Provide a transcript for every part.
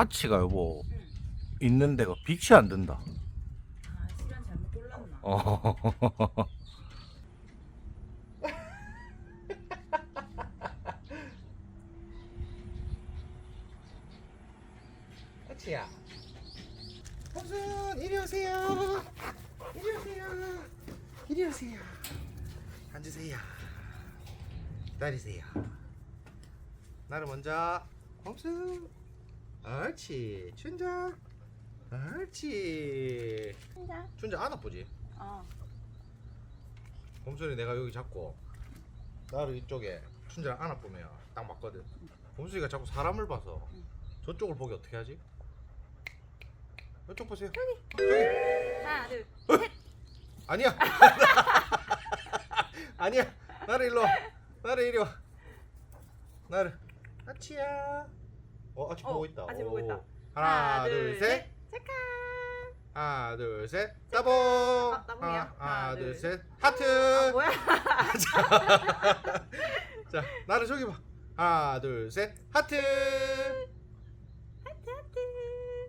아치가 여보 응. 있는 데가 빛이 안 든다. 아 시간 잘못 골랐나? 어. 아치야. homsun 이리 오세요. 이리 오세요. 이리 오세요. 앉으세요. 기다리세요. 나를 먼저 homsun. 옳지. 춘자. 옳지. 혼자? 춘자 안 아프지? 어. 봄순이 내가 여기 잡고 나를 이쪽에 춘자를 안 아프면 딱 맞거든. 봄순이가 자꾸 사람을 봐서 응. 저쪽을 보기 어떻게 하지? 이쪽 보세요. 하나 둘. 아니야. 아니야. 나를 일로 와. 나를 이리 와. 나를. 아치야. 어, 아치 어, 보고 있다. 아치 보고 있다. 오. 하나, 둘, 셋. 체크. 하나, 둘, 셋. 따봉. 아, 따봉이야? 하나, 하나, 둘, 둘. 셋. 하트. 아, 뭐야? 자, 나를 저기 봐. 하나, 둘, 셋. 하트. 하트 하트.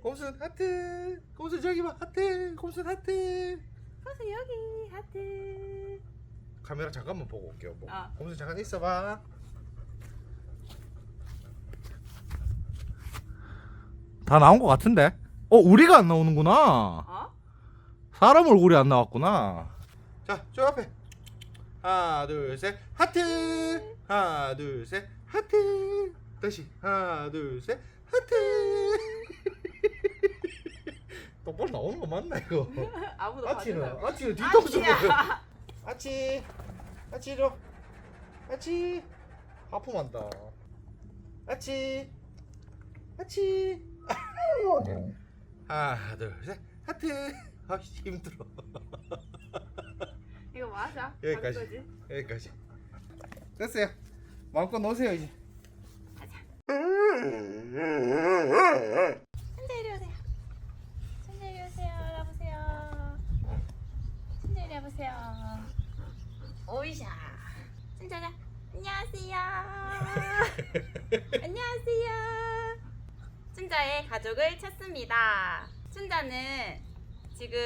곰순 하트. 곰순 저기 봐. 하트. 곰순 하트. 커서 여기 하트. 카메라 잠깐만 보고 올게요. 뭐. 아. 곰순 잠깐 있어봐. 다 나온 것 같은데? 어 우리가 안 나오는구나. 어? 사람 얼굴이 안 나왔구나. 자, 저 앞에. 하나, 둘, 셋. 하트. 하나, 둘, 셋. 하트. 다시. 하나, 둘, 셋. 하트. 똑바로 나오는 거 맞나 이거? 아무도 아치는 봐주나? 아치는 뒤통수 아치야. 아치. 아치 로. 아치. 하품한다. 아치. 아치. 하나, 둘, 셋. 하트. 아, 힘들어. 이거 맞아? 여기까지. 하는 거지? 여기까지. 됐어요. 마음껏 놓으세요 이제. 천재 이리 오세요. 천재 이리 오세요. 여보세요. 천재 이리 와보세요. 오이샤. 천재자. 안녕하세요. 안녕하세요. 춘자의 가족을 찾습니다. 춘자는 지금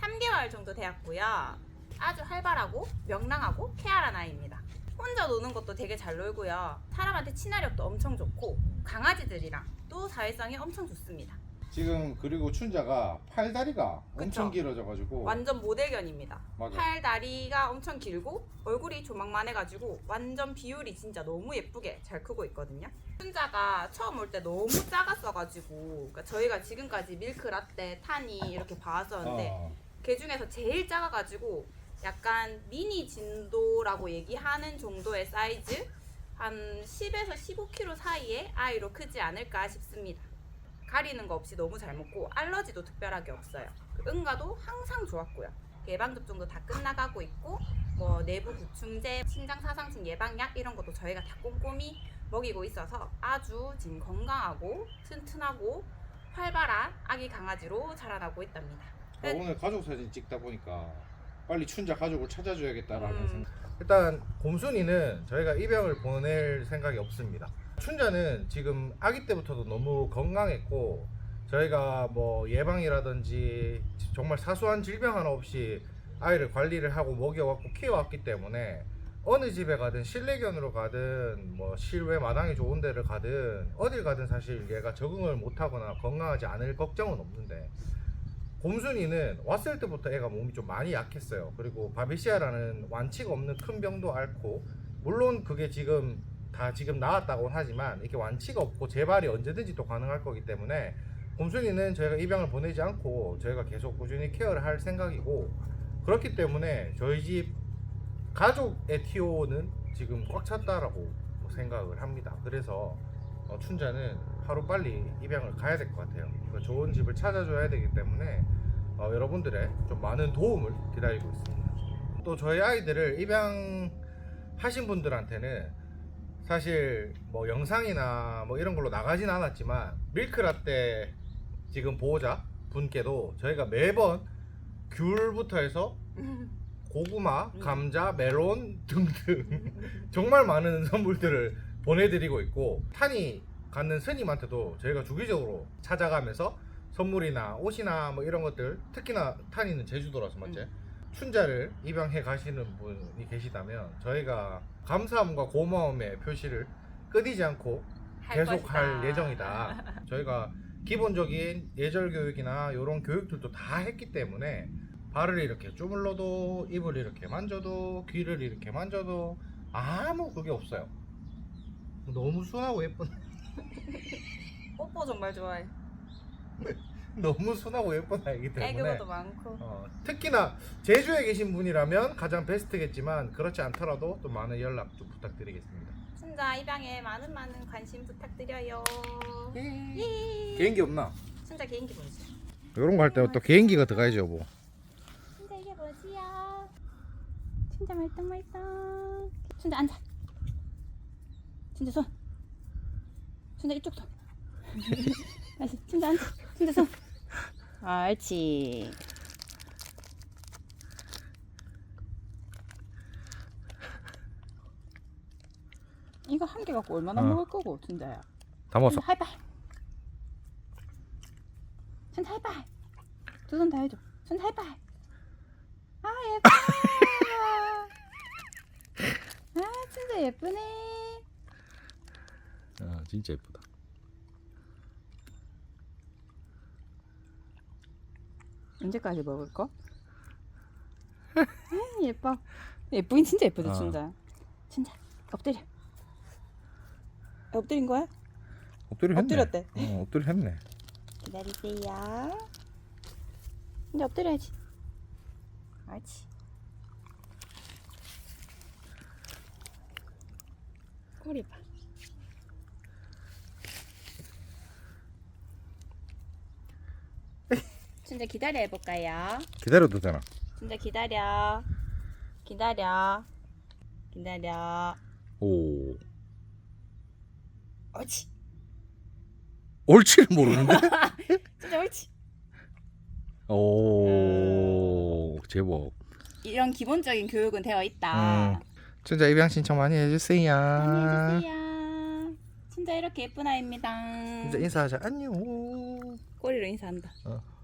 3개월 정도 되었고요. 아주 활발하고 명랑하고 쾌활한 아이입니다. 혼자 노는 것도 되게 잘 놀고요. 사람한테 친화력도 엄청 좋고 강아지들이랑 또 사회성이 엄청 좋습니다. 지금 그리고 춘자가 팔다리가 엄청 그쵸. 길어져가지고 완전 모델견입니다. 맞아. 팔 다리가 엄청 길고 얼굴이 조망만 해가지고 완전 비율이 진짜 너무 예쁘게 잘 크고 있거든요. 춘자가 처음 올 때 너무 작았어가지고 그러니까 저희가 지금까지 밀크 라떼, 타니 이렇게 봐왔었는데 어, 그 중에서 제일 작아가지고 약간 미니 진도라고 얘기하는 정도의 사이즈 한 10에서 15kg 사이의 아이로 크지 않을까 싶습니다. 가리는 거 없이 너무 잘 먹고 알러지도 특별하게 없어요. 그 응가도 항상 좋았고요. 예방 접종도 다 끝나가고 있고 뭐 내부 구충제, 신장 사상층 예방약 이런 것도 저희가 다 꼼꼼히 먹이고 있어서 아주 지금 건강하고 튼튼하고 활발한 아기 강아지로 자라나고 있답니다. 아, 오늘 가족 사진 찍다 보니까 빨리 춘자 가족을 찾아줘야겠다라는 음. 생각. 일단 곰순이는 저희가 입양을 보낼 생각이 없습니다. 춘자는 지금 아기 때부터도 너무 건강했고 저희가 뭐 예방이라든지 정말 사소한 질병 하나 없이 아이를 관리를 하고 먹여왔고 키워왔기 때문에 어느 집에 가든 실내견으로 가든 뭐 실외 마당이 좋은 데를 가든 어딜 가든 사실 얘가 적응을 못하거나 건강하지 않을 걱정은 없는데 곰순이는 왔을 때부터 애가 몸이 좀 많이 약했어요. 그리고 바비시아라는 완치가 없는 큰 병도 앓고 물론 그게 지금 다 지금 나았다고 하지만 이렇게 완치가 없고 재발이 언제든지 또 가능할 거기 때문에 곰순이는 저희가 입양을 보내지 않고 저희가 계속 꾸준히 케어를 할 생각이고 그렇기 때문에 저희 집 가족의 티오는 지금 꽉 찼다라고 생각을 합니다. 그래서 어, 춘자는 하루 빨리 입양을 가야 될 것 같아요. 그 좋은 집을 찾아줘야 되기 때문에 어, 여러분들의 좀 많은 도움을 기다리고 있습니다. 또 저희 아이들을 입양하신 분들한테는 사실 뭐 영상이나 뭐 이런 걸로 나가진 않았지만 밀크라떼 지금 보호자 분께도 저희가 매번 귤부터 해서 고구마, 음. 감자, 멜론 등등 정말 많은 선물들을 보내드리고 있고 탄이 갖는 스님한테도 저희가 주기적으로 찾아가면서 선물이나 옷이나 뭐 이런 것들 특히나 탄이는 제주도라서 맞지? 춘자를 입양해 가시는 분이 계시다면 저희가 감사함과 고마움의 표시를 끊이지 않고 할 계속 것이다. 할 예정이다. 저희가 기본적인 예절 교육이나 이런 교육들도 다 했기 때문에 발을 이렇게 주물러도 입을 이렇게 만져도 귀를 이렇게 만져도 아무 그게 없어요. 너무 순하고 예쁜 뽀뽀 정말 좋아해. 너무 순하고 예쁜 아이기 때문에 애교도 많고. 어, 특히나 제주에 계신 분이라면 가장 베스트겠지만 그렇지 않더라도 또 많은 연락 좀 부탁드리겠습니다. 춘자 입양에 많은 많은 관심 부탁드려요. 예. 개인기 없나? 춘자 개인기 뭐지? 이런 거 할때또 개인기가 들어가야죠, 여보. 춘자 이게 뭐지요? 춘자 말똥말똥. 춘자 앉아. 춘자 손. 춘자 이쪽 손. 다시 춘자 앉아. 춘자 손. 옳지. 이거 한 개 갖고 얼마나 어. 먹을 거고 춘자야. 다 먹었어. 하이파이. 춘자 하이파이. 두 손 다 해줘. 춘자 하이파이. 아 예뻐. 아 진짜 예쁘네. 아, 진짜 예쁘다. 언제까지 먹을 거? 아 예뻐. 예쁘긴 진짜 예쁘다 어. 춘자. 춘자 엎드려. 엎드린 거야? 엎드려 했네. 엎드렸대. 어, 엎드려 했네. 기다리세요. 이제 엎드려야지. 옳지. 꼬리 봐. 진짜 기다려 해볼까요? 기다려도 되나? 진짜 기다려. 기다려. 기다려. 오. 옳지. 옳지를 모르는데? 진짜 옳지. 오. 제법. 이런 기본적인 교육은 되어 있다. 음. 진짜 입양 신청 많이 해주세요. 많이 해주세요. 진짜 이렇게 예쁜 아이입니다. 진짜 인사하자. 안녕. 꼬리로 인사한다. 어.